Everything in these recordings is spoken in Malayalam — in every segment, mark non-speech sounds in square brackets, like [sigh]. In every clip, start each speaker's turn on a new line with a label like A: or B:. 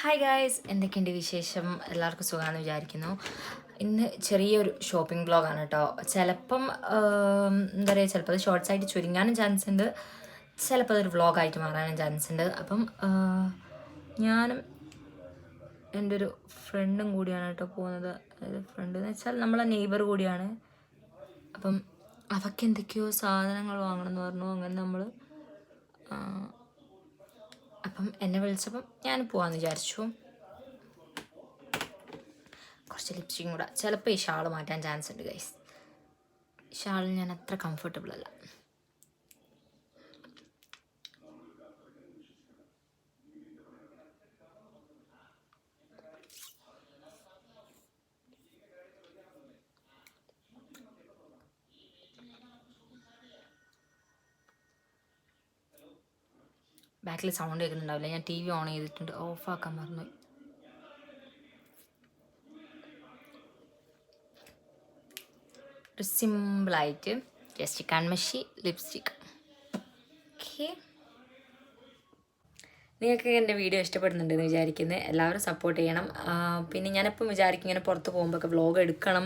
A: ഹായ് ഗായ്സ് എന്തൊക്കെയുണ്ട് വിശേഷം? എല്ലാവർക്കും സുഖമാണെന്ന് വിചാരിക്കുന്നു. ഇന്ന് ചെറിയൊരു ഷോപ്പിംഗ് ബ്ലോഗാണ് കേട്ടോ ചിലപ്പം എന്താ പറയുക ചിലപ്പോൾ അത് ഷോർട്സ് ആയിട്ട് ചുരുങ്ങാനും ചാൻസ് ഉണ്ട്. ചിലപ്പോൾ അതൊരു വ്ളോഗായിട്ട് മാറാനും ചാൻസ് ഉണ്ട്. അപ്പം ഞാനും എന്റെ ഒരു ഫ്രണ്ടും കൂടിയാണ് കേട്ടോ പോകുന്നത്. അതായത് ഫ്രണ്ട് എന്ന് വെച്ചാൽ നമ്മളെ നെയ്ബർ കൂടിയാണ്. അപ്പം അവർക്ക് എന്തൊക്കെയോ സാധനങ്ങൾ വാങ്ങണം എന്ന് പറഞ്ഞു. അങ്ങനെ നമ്മൾ അപ്പം എന്നെ വിളിച്ചപ്പം ഞാൻ പോവാന്ന് വിചാരിച്ചു. കുറച്ച് ലിപ്സ്റ്റിക്കും കൂടെ. ചിലപ്പോൾ ഈ ഷാൾ മാറ്റാൻ ചാൻസ് ഉണ്ട് ഗൈസ് ഷാളിൽ ഞാൻ അത്ര കംഫർട്ടബിൾ അല്ല. ബാക്കിൽ സൗണ്ട് കേൾക്കുന്നുണ്ടാവില്ല ഞാൻ ടി വി ഓൺ ചെയ്തിട്ടുണ്ട്. ഓഫാക്കാൻ മറന്നു സിമ്പിളായിട്ട് ജസ്റ്റ് കൺമഷി ലിപ്സ്റ്റിക് ഓക്കെ നിങ്ങൾക്ക് എന്റെ വീഡിയോ ഇഷ്ടപ്പെടുന്നുണ്ടെന്ന് വിചാരിക്കുന്നത് എല്ലാവരും സപ്പോർട്ട് ചെയ്യണം. പിന്നെ ഞാനിപ്പം വിചാരിക്കും ഇങ്ങനെ പുറത്ത് പോകുമ്പോഴൊക്കെ വ്ലോഗ് എടുക്കണം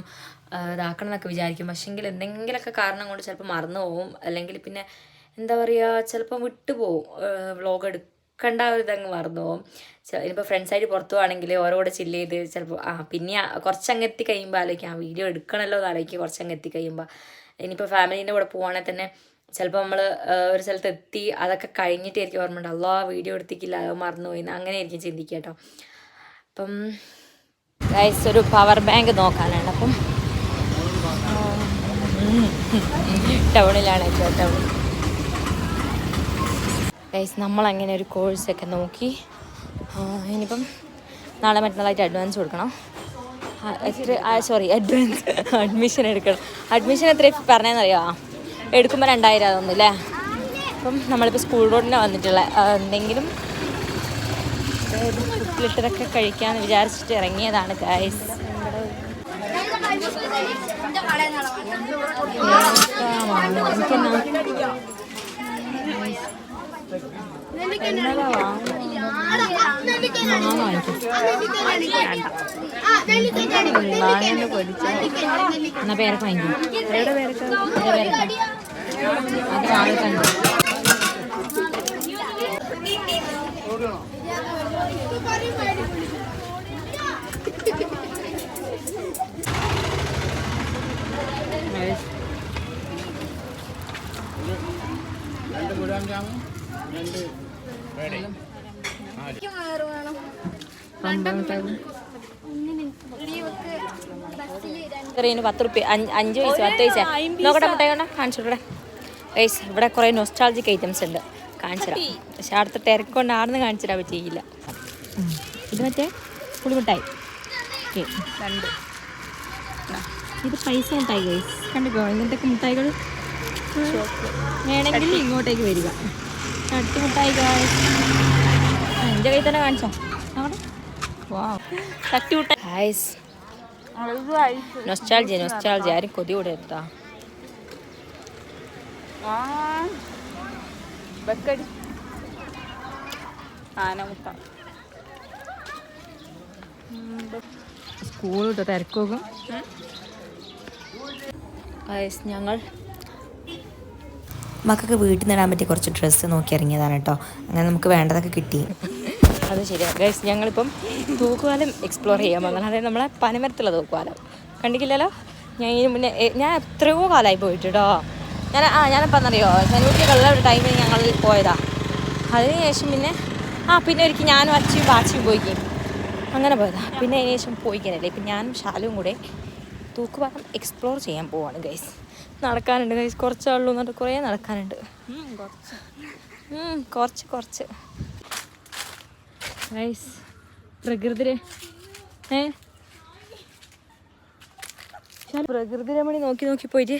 A: ഇതാക്കണം എന്നൊക്കെ വിചാരിക്കും. പക്ഷേങ്കിൽ എന്തെങ്കിലുമൊക്കെ കാരണം കൊണ്ട് ചിലപ്പോൾ മറന്നു പോകും അല്ലെങ്കിൽ പിന്നെ എന്താ പറയുക ചിലപ്പോൾ വിട്ടുപോകും വ്ലോഗ് എടുക്കേണ്ട ഒരു ഇതങ്ങ് മറന്നു പോകും ഇനിയിപ്പോൾ ഫ്രണ്ട്സായിട്ട് പുറത്തു ഓരോ കൂടെ ചില്ല് ചെയ്ത് ചിലപ്പോൾ ആ പിന്നെ കുറച്ചങ്ങ് എത്തി കഴിയുമ്പോൾ ആലോചിക്കും ആ വീഡിയോ എടുക്കണമല്ലോ എന്ന് ആലോചിക്കും കുറച്ചങ്ങ് എത്തി കഴിയുമ്പോൾ ഇനിയിപ്പോൾ ഫാമിലീന്റെ കൂടെ പോകുകയാണെങ്കിൽ തന്നെ ചിലപ്പോൾ നമ്മൾ ഒരു സ്ഥലത്ത് എത്തി അതൊക്കെ കഴിഞ്ഞിട്ടായിരിക്കും ഓർമ്മ ഉണ്ട് അല്ലോ വീഡിയോ എടുത്തിക്കില്ല അത് മറന്നുപോയി അങ്ങനെ ആയിരിക്കും ചിന്തിക്കുക കേട്ടോ അപ്പം ഗൈസ് ഒരു പവർ ബാങ്ക് നോക്കാനാണ് അപ്പം ടൗണിലാണ് കേട്ടോ ടൗണിൽ ഗൈസ് നമ്മളങ്ങനെ ഒരു കോഴ്സൊക്കെ നോക്കി ഇനിയിപ്പം നാളെ മറ്റന്നാളായിട്ട് അഡ്വാൻസ് കൊടുക്കണം എത്ര സോറി അഡ്വാൻസ് അഡ്മിഷൻ എടുക്കണം അഡ്മിഷൻ എത്ര പറഞ്ഞതെന്നറിയാമോ എടുക്കുമ്പോൾ രണ്ടായിരം അതൊന്നും അല്ലേ അപ്പം നമ്മളിപ്പോൾ സ്കൂൾ റോഡിനാണ് വന്നിട്ടുള്ള എന്തെങ്കിലും ലിറ്ററൊക്കെ കഴിക്കാമെന്ന് വിചാരിച്ചിട്ട് ഇറങ്ങിയതാണ് ഗൈസ് എന്നാ പേരൊക്കെ വാങ്ങിക്കും പേരൊക്കെ അത് വാങ്ങിക്കണ്ടു ഇത്രയും പത്ത് റുപ്യ അഞ്ച് പൈസ പത്ത് പൈസ. നോക്കട്ടെ മുട്ടായി കൊണ്ട? കാണിച്ചു ഇവിടെ കുറേ നൊസ്റ്റാൾജിക് ഐറ്റംസ് ഉണ്ട്. കാണിച്ചു തരാം. പക്ഷെ അടുത്ത തിരക്കൊണ്ട് ആടുന്ന് കാണിച്ചു തരാൻ പറ്റിയില്ല. ഇത് മറ്റേ പുളിമിട്ടായി. രണ്ട്. ഇത് പൈസ മിഠായി കണ്ടിക്കോ ഇങ്ങനത്തെ മിഠായികൾ വേണമെങ്കിൽ ഇങ്ങോട്ടേക്ക് വരിക. തട്ടി മുട്ടായി ഗൈസ് എന്റെ കയ്യിൽ തന്നെ കാണിച്ചോ. അവിടെ. വാ നൊസ്റ്റാൾജിയ ആരും കൊതി കൂടെ എത്താ
B: ബക്കടി. ആനമുട്ട.
A: സ്കൂൾ വിട്ട് തിരക്കും ഞങ്ങൾ
C: മക്കൾക്ക് വീട്ടിൽ നിന്നിടാൻ പറ്റിയ കുറച്ച് ഡ്രസ്സ് നോക്കി ഇറങ്ങിയതാണ് കേട്ടോ അങ്ങനെ നമുക്ക് വേണ്ടതൊക്കെ കിട്ടി.
A: അത് ശരിയാണ് ഗൈസ് ഞങ്ങളിപ്പം തൂക്കുവാലം എക്സ്പ്ലോർ ചെയ്യാൻ വന്നതാണ്. അതായത് നമ്മളെ പനമരത്തുള്ള തൂക്കുവാലം കണ്ടിട്ടില്ലല്ലോ? ഞാൻ ഇതിന് മുന്നേ ഞാൻ എത്രയോ കാലമായി പോയിട്ട് കേട്ടോ ഞാൻ ആ ഞാനിപ്പോൾ എന്നറിയോ? ശനിക്കുട്ടികളുടെ ഒരു ടൈമിൽ ഞങ്ങൾ പോയതാ. അതിന് ശേഷം പിന്നെ ആ പിന്നെ ഒരിക്കൽ ഞാനും അച്ഛയും ബാച്ചിയും പോയിക്കും അങ്ങനെ പോയതാ. പിന്നെ അതിന് ശേഷം പോയിക്കാനല്ലേ ഇപ്പം ഞാനും ശാലും കൂടെ തൂക്കുപാലം എക്സ്പ്ലോർ ചെയ്യാൻ പോവാണ് ഗൈസ് നടക്കാനുണ്ട്. ഗൈസ് കുറച്ചാളുള്ളൂ എന്നിട്ട് കുറേ നടക്കാനുണ്ട്. കുറച്ച്. കുറച്ച് ഗൈസ് പ്രകൃതി ഏ? പ്രകൃതി രമണി നോക്കി നോക്കി പോയിട്ട്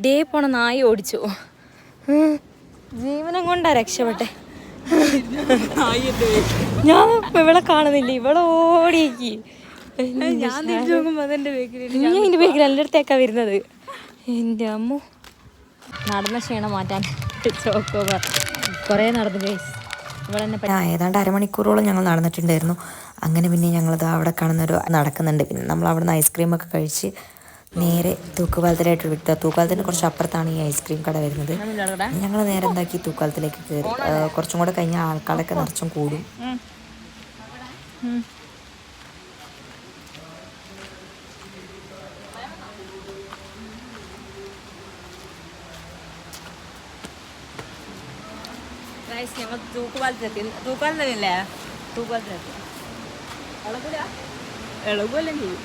A: ഡേ പോണ നായി ഓടിച്ചു. ജീവനം കൊണ്ടാ രക്ഷപ്പെട്ടെ. ഞാൻ ഇവിടെ കാണുന്നില്ല. ഇവിടെ ഓടിയേക്ക്. ഞാൻ തിരിച്ചു നോക്കുമ്പോ അതെന്റെ ബേക്കിൽ എന്റെ അടുത്തേക്കാ വരുന്നത്. എന്റെ അമ്മു. നടന്ന ക്ഷീണം മാറ്റാൻ ചോക്കോബർ. കുറേ നടന്നു ഗൈസ്. ഇവിടെ തന്നെ
C: ആ ഏതാണ്ട് അരമണിക്കൂറോളം ഞങ്ങൾ നടന്നിട്ടുണ്ടായിരുന്നു. അങ്ങനെ പിന്നെ ഞങ്ങളത് അവിടെ കാണുന്നൊരു നടക്കുന്നുണ്ട്. പിന്നെ നമ്മൾ അവിടെ നിന്ന് ഐസ്ക്രീമൊക്കെ കഴിച്ച് നേരെ തൂക്കുപാലത്തിലായിട്ട് വിട്ടു. തൂക്കുപാലത്തിന് കുറച്ച് അപ്പുറത്താണ് ഈ ഐസ്ക്രീം കട വരുന്നത്. ഞങ്ങൾ നേരെ എന്താക്കി തൂക്കുപാലത്തിലേക്ക് കയറി. കുറച്ചും കൂടെ കഴിഞ്ഞാൽ ആൾക്കാരൊക്കെ നിറച്ചും കൂടും.
A: ഗൈസ് ഞങ്ങൾ തൂക്കുപാലത്തെത്തി തൂക്കുപാലത്തില്ലേ തൂക്കുപാലത്തിലെത്തി.
B: ഇളകുമല്ലും ചെയ്യും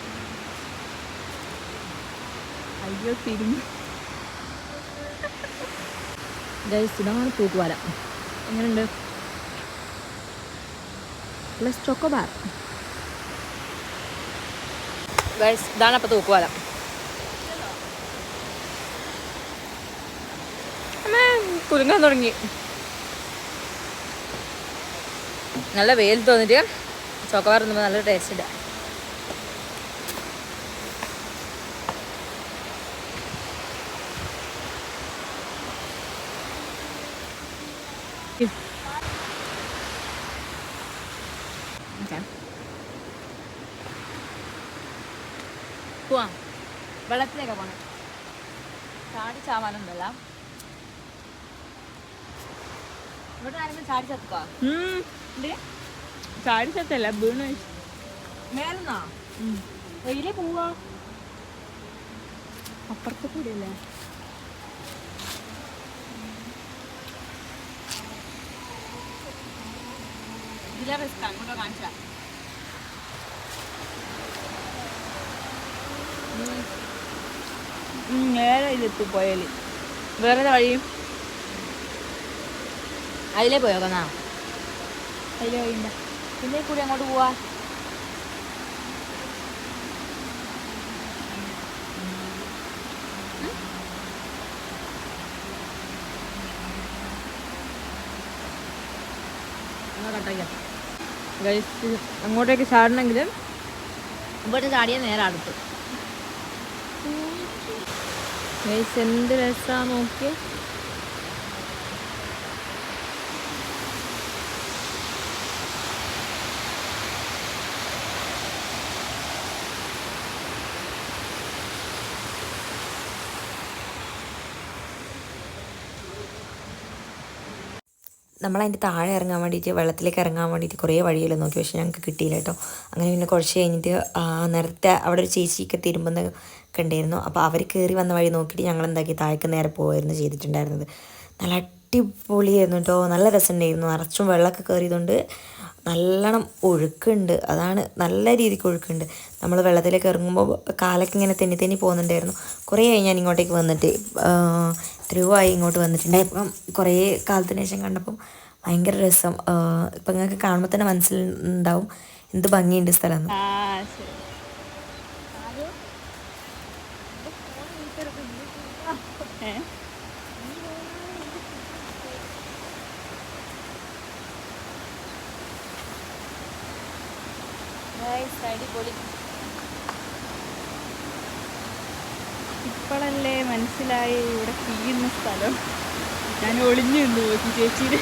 B: അയ്യോ തിരിഞ്ഞു.
A: ഗൈസ് ഇതാണ് തൂക്കുപാലം. എങ്ങനെയുണ്ട്? പ്ലസ് ചൊക്കോബാർ ഗൈസ് ഇതാണ് അപ്പോൾ തൂക്കുപാലം. അമ്മേ, കുലുങ്ങാൻ തുടങ്ങി. നല്ല വെയിൽ തോന്നിട്ട് ചോക്കവാർ തിന്നുമ്പോൾ നല്ല ടേസ്റ്റ് പോവാം വെള്ളത്തിലേക്ക് പോണം. ചാടി ചാവാനൊന്നുമല്ല. ഇവിടെ ആരെങ്കിലും ചാടി ചത്തുക്കോ?
B: ചാടി ചത്തല്ല വീണ്
A: മേലെന്നാ? വെയിലേ പോവാ.
B: അപ്പുറത്തെ കൂടിയല്ലേ?
A: ഇതിലെ റിസ്ക് അങ്ങോട്ടോ കാണിച്ചാ.
B: നേരെ ഇതിലെത്തി പോയാൽ.
A: വേറെ വഴിയും അതിലേ പോയോ
B: അതിലെ വഴിയില്ല
A: പിന്നെ കൂടി അങ്ങോട്ട് പോവാ.
B: അങ്ങോട്ടേക്ക് ചാടണമെങ്കിലും
A: ഇവിടെ ചാടിയ നേരെ അടുത്ത്.
B: എന്ത് രസാ നോക്കി
C: നമ്മൾ അതിന്റെ താഴെ ഇറങ്ങാൻ വേണ്ടിയിട്ട് വെള്ളത്തിലേക്ക് ഇറങ്ങാൻ വേണ്ടിയിട്ട് കുറേ വഴിയെല്ലാം നോക്കി. പക്ഷേ ഞങ്ങൾക്ക് കിട്ടിയില്ല കേട്ടോ. അങ്ങനെ പിന്നെ കുറച്ച് കഴിഞ്ഞിട്ട് നേരത്തെ അവിടെ ഒരു ചേച്ചിയൊക്കെ തിരുമ്പുന്ന കണ്ടായിരുന്നു അപ്പോൾ അവർ കയറി വന്ന വഴി നോക്കിയിട്ട് ഞങ്ങൾ എന്താക്കി താഴേക്ക് നേരെ പോകുമായിരുന്നു ചെയ്തിട്ടുണ്ടായിരുന്നത്. നല്ല അടിപൊളിയായിരുന്നു കേട്ടോ നല്ല രസമുണ്ടായിരുന്നു. നിറച്ചും വെള്ളമൊക്കെ കയറിയതുകൊണ്ട് നല്ലോണം ഒഴുക്കുണ്ട്. അതാണ് നല്ല രീതിക്ക് ഒഴുക്കുണ്ട്. നമ്മൾ വെള്ളത്തിലേക്ക് ഇറങ്ങുമ്പോൾ കാലൊക്കെ ഇങ്ങനെ തെന്നി തെന്നി പോകുന്നുണ്ടായിരുന്നു. കുറേ ആയി ഞാൻ ഇങ്ങോട്ടേക്ക് വന്നിട്ട്. ധ്രുവമായി ഇങ്ങോട്ട് വന്നിട്ടുണ്ടായി അപ്പം കുറേ കാലത്തിന് ശേഷം കണ്ടപ്പം ഭയങ്കര രസം. ഇപ്പം നിങ്ങൾക്ക് കാണുമ്പോൾ തന്നെ മനസ്സിലുണ്ടാവും എന്ത് ഭംഗിയുണ്ട് സ്ഥലം എന്ന്
B: ആ ശരി ഏ? ഇപ്പോഴല്ലേ മനസ്സിലായി ഇവിടെ ചെയ്യുന്ന സ്ഥലം. ഞാൻ ഒളിഞ്ഞു നിന്ന് നോക്കി ചേച്ചിയുടെ.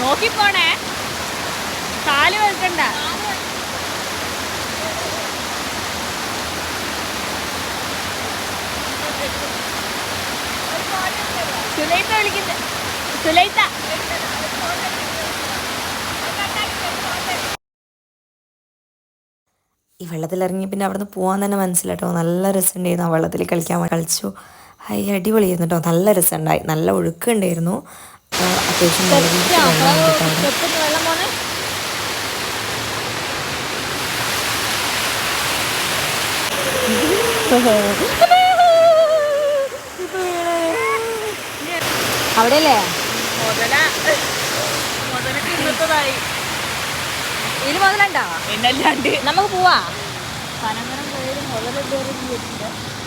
B: നോക്കിപ്പോണേ. കാൽ വെക്കണ്ട. സുലൈത്ത വിളിക്കുന്നത് സുലൈത്ത.
C: ഈ വെള്ളത്തിലിറങ്ങി പിന്നെ അവിടെ നിന്ന് പോകാൻ തന്നെ മനസ്സിലാട്ടോ നല്ല രസമുണ്ടായിരുന്നു ആ വെള്ളത്തിൽ കളിക്കാൻ കളിച്ചു. ഹൈ അടിപൊളിയായിരുന്നു കേട്ടോ നല്ല രസമുണ്ടായി. നല്ല ഒഴുക്കുണ്ടായിരുന്നു. അത്യാവശ്യം നല്ല വെള്ളം [laughs]
A: അവിടെയല്ലേ? ഇതിൽ മുതലുണ്ടോ? നമുക്ക് പോവാ.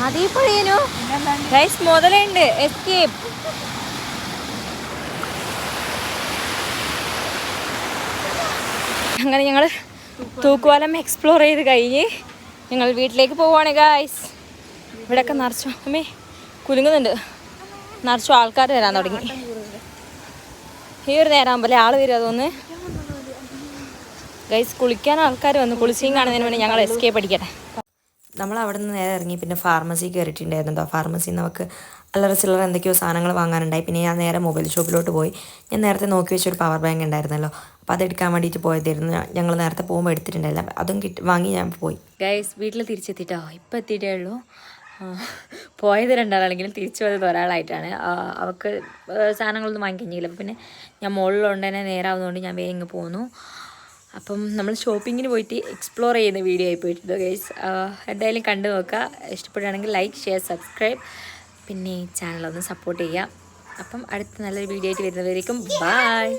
A: അതീ പൊഴിയനു
B: പിന്നെന്താണ്ട്
A: ഗൈസ് മുതലുണ്ട്. എസ്കേപ്പ് അങ്ങനെ ഞങ്ങൾ തൂക്കുവാലം എക്സ്പ്ലോർ ചെയ്ത് കഴിഞ്ഞ് ഞങ്ങൾ വീട്ടിലേക്ക് പോവാണ് ഗായ്സ് ഇവിടെയൊക്കെ നിറച്ചു അമ്മേ കുലുങ്ങുന്നുണ്ട്. നിറച്ചു ആൾക്കാർ വരാൻ തുടങ്ങി. ഈ ഒരു നേരം ആകുമ്പോൾ ആൾ വരും അതൊന്ന് ഗൈസ് കുളിക്കാൻ ആൾക്കാർ വന്ന്. കുളിച്ചും കാണുന്നതിന് വേണ്ടി ഞങ്ങൾ എസ്കേപ്പ് അടിക്കട്ടെ.
C: നമ്മൾ അവിടെ നിന്ന് നേരെ ഇറങ്ങി. പിന്നെ ഫാർമസി കയറിയിട്ടുണ്ടായിരുന്നു കേട്ടോ ഫാർമസി നമുക്ക് അല്ലറ ചില്ലറ എന്തൊക്കെയോ സാധനങ്ങൾ വാങ്ങാനുണ്ടായി. പിന്നെ ഞാൻ നേരെ മൊബൈൽ ഷോപ്പിലോട്ട് പോയി. ഞാൻ നേരത്തെ നോക്കി വെച്ചൊരു പവർ ബാങ്ക് ഉണ്ടായിരുന്നല്ലോ. അപ്പോൾ അത് എടുക്കാൻ വേണ്ടിയിട്ട് പോയതായിരുന്നു. ഞങ്ങൾ നേരത്തെ പോകുമ്പോൾ എടുത്തിട്ടുണ്ടായില്ല അതും കിട്ടി വാങ്ങി ഞാൻ പോയി.
A: ഗൈസ് വീട്ടിൽ തിരിച്ചെത്തിട്ടോ. ഇപ്പോൾ എത്തിയിട്ടേ ഉള്ളൂ. പോയത് രണ്ടാളാണെങ്കിലും തിരിച്ചു പോയത് ഒരാളായിട്ടാണ്. അവൾക്ക് സാധനങ്ങളൊന്നും വാങ്ങിക്കഴിഞ്ഞില്ല. അപ്പം പിന്നെ ഞാൻ മുകളിലുണ്ട് തന്നെ നേരാവുന്നതുകൊണ്ട് ഞാൻ വേഗം ഇങ്ങ് പോന്നു. അപ്പം നമ്മൾ ഷോപ്പിങ്ങിന് പോയിട്ട് എക്സ്പ്ലോർ ചെയ്യുന്ന വീഡിയോ ആയി പോയിട്ടുണ്ട് ഗൈസ് എന്തായാലും കണ്ടു നോക്കുക. ഇഷ്ടപ്പെടുകയാണെങ്കിൽ ലൈക്ക് ഷെയർ സബ്സ്ക്രൈബ് പിന്നെ ചാനലൊന്ന് സപ്പോർട്ട് ചെയ്യുക. അപ്പം അടുത്ത നല്ലൊരു വീഡിയോ ആയിട്ട് വരുന്നവരേക്കും ബായ്